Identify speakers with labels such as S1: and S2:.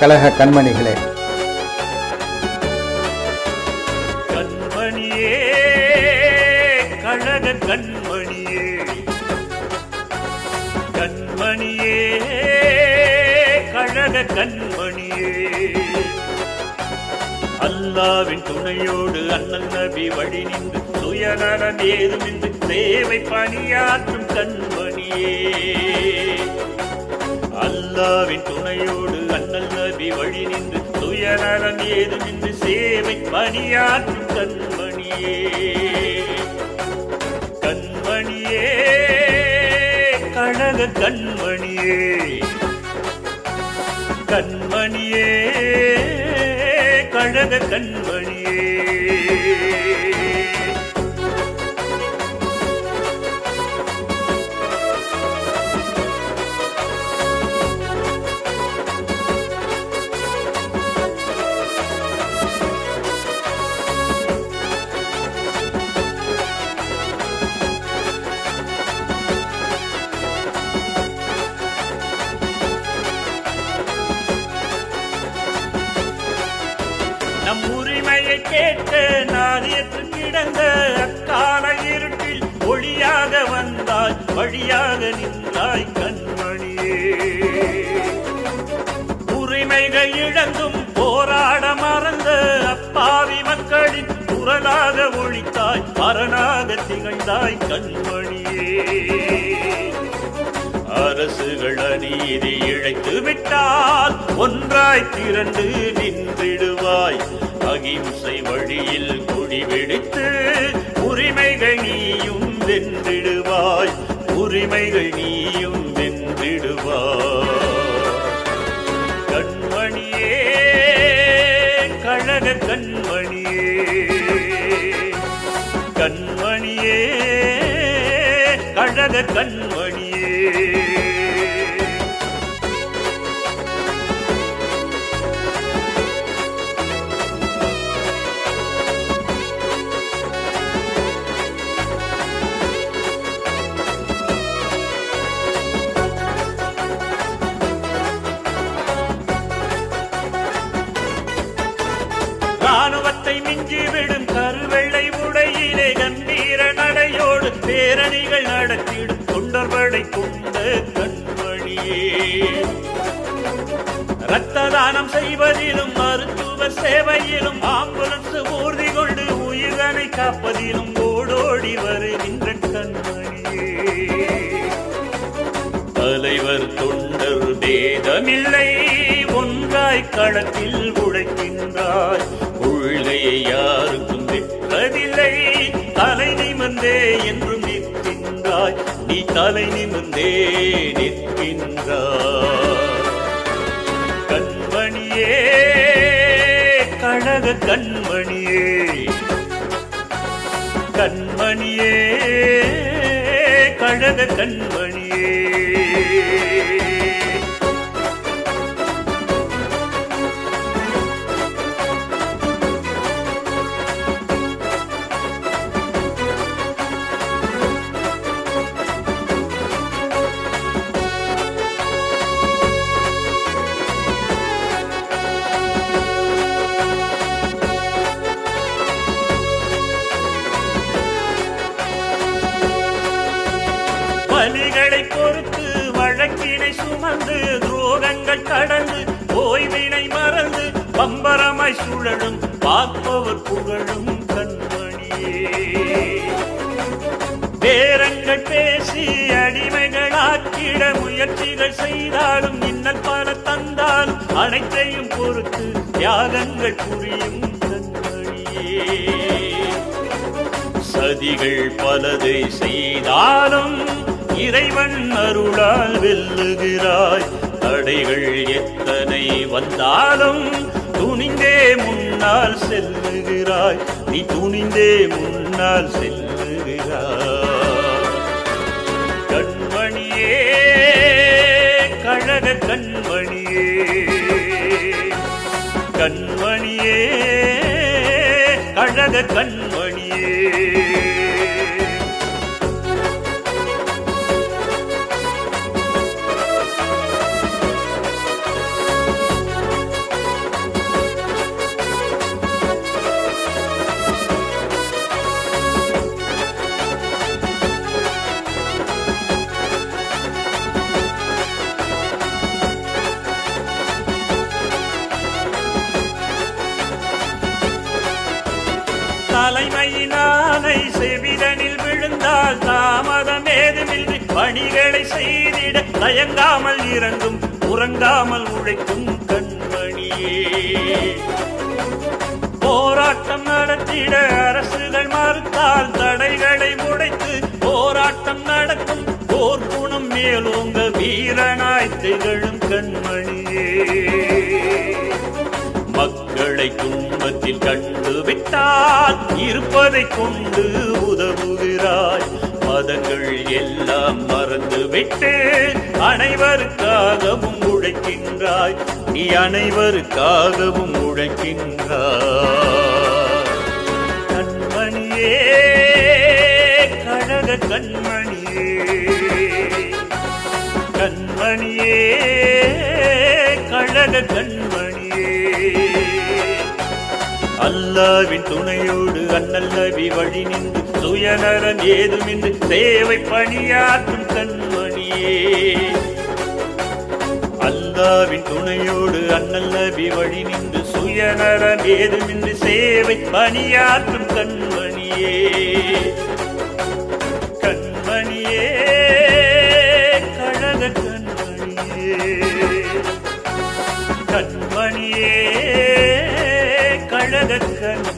S1: கழக கண்மணிகளே.
S2: கண்மணியே கழக கண்மணியே. கண்மணியே கழக கண்மணியே. அல்லாவின் துணையோடு அண்ணல் நபி வழி நின்று சுயநலம் ஏதுமின்றி சேவை பணியாற்றும் கண்மணியே. அல்லாவின் துணையோடு அண்ணல் நபி வழி நின்று துயநலம் சுயநலம் ஏதுமின்றி சேவை பணியாற்றும் கண்மணியே. கண்மணியே கழக கண்மணியே. கண்மணியே கழக கண்மணியே. கிடந்த அக்கால இருட்டில் ஒளியாக வந்தாய் வழியாக நின்றாய் கண்மணியே. உரிமைகள் இழந்தும் போராட மறந்த அப்பாவி மக்களின் குரலாக ஒழித்தாய் அரணாக திகழ்ந்தாய் கண்மணியே. அரசுகள் அநீதி இழைத்து விட்டால் ஒன்றாய் திரண்டு நின்றிடுவாய் அகிம்சை வழியில் விடுத்து உரிமைகள் நீயும் வென்றிடுவாய். உரிமைகள் நீயும் வென்றிடுவாய். கண்மணியே கழக கண்மணியே. கண்மணியே கழக கண்மணியே. ராணுவத்தை மிஞ்சிவிடும் கருவெள்ளை உடையிலே கம்பீர நடையோடு பேரணிகள் நடத்திடும் தொண்டர்படை கொண்ட கண்மணியே. ரத்த தானம் செய்வதிலும் மருத்துவ சேவையிலும் ஆம்புலன்ஸ் ஊர்தி கொண்டு உயிரனை காப்பதிலும் ஓடோடி வருகின்ற கண்மணியே. தலைவர் தொண்டர் பேதமில்லை ஒன்றாய் களத்தில் உழைக்கின்றாய். கொள்கையை யாருக்கும் விற்பதில்லை தலை நிமிர்ந்தே என்றும் நிற்கின்றாய். நீ தலை நிமிர்ந்தே நிற்கின்றாய். கண்மணியே கழக கண்மணியே. கண்மணியே கழக கண்மணியே. பலிகளை பொறுத்து வழக்கினை சுமந்து துரோகங்கள் கடந்து ஓய்வினை மறந்து பம்பரமாய் சுழலும் பார்ப்பவர் புகழும் கண்மணியே. பேரங்கள் பேசி அடிமைகளாக்கிட முயற்சிகள் செய்தாலும் இன்னல் பல தந்தாலும் அனைத்தையும் பொறுத்து தியாகங்கள் புரியும் சதிகள் பலதை செய்தாலும் இறைவன் அருளால் வெல்லுகிறாய். தடைகள் எத்தனை வந்தாலும் துணிந்தே முன்னால் செல்லுகிறாய். நீ துணிந்தே முன்னால் செல்லுகிறாய். கண்மணியே கழக கண்மணியே. கண்மணியே கழக கண்மணியே. தலைமையினானை செவிதனில் விழுந்தால் தாமதம் ஏதுமின்றி பணிகளை செய்திட தயங்காமல் இறங்கும் உறங்காமல் உழைக்கும் கண்மணியே. போராட்டம் நடத்திட அரசுகள் மறுத்தால் தடைகளை உடைத்து போராட்டம் நடக்கும் போர் குணம் மேலோங்க வீரனாய் திகழும் கண்மணியே. இருப்பதை துன்பத்தில் கண்டு விட்டால் இருப்பதை கொண்டு உதவுகிறாய். மதங்கள் எல்லாம் மறந்து விட்டு அனைவருக்காகவும் உழைக்கின்றாய். நீ அனைவருக்காகவும் உழைக்கின்றாய். கண்மணியே கழக கண்மணியே. கண்மணியே கழக கண்மணியே. அல்லாவின் துணையோடு அண்ணல்லவி வழி நின்று சுயநலம் ஏதுமின்றி சேவை பணியாற்றும் கண்மணியே. அல்லாவின் துணையோடு அண்ணல்லவி வழி நின்று சுயநலம் ஏதுமின்றி சேவை பணியாற்றும் கண்மணியே. கண்மணியே கழக கண்மணியே. கண்மணியே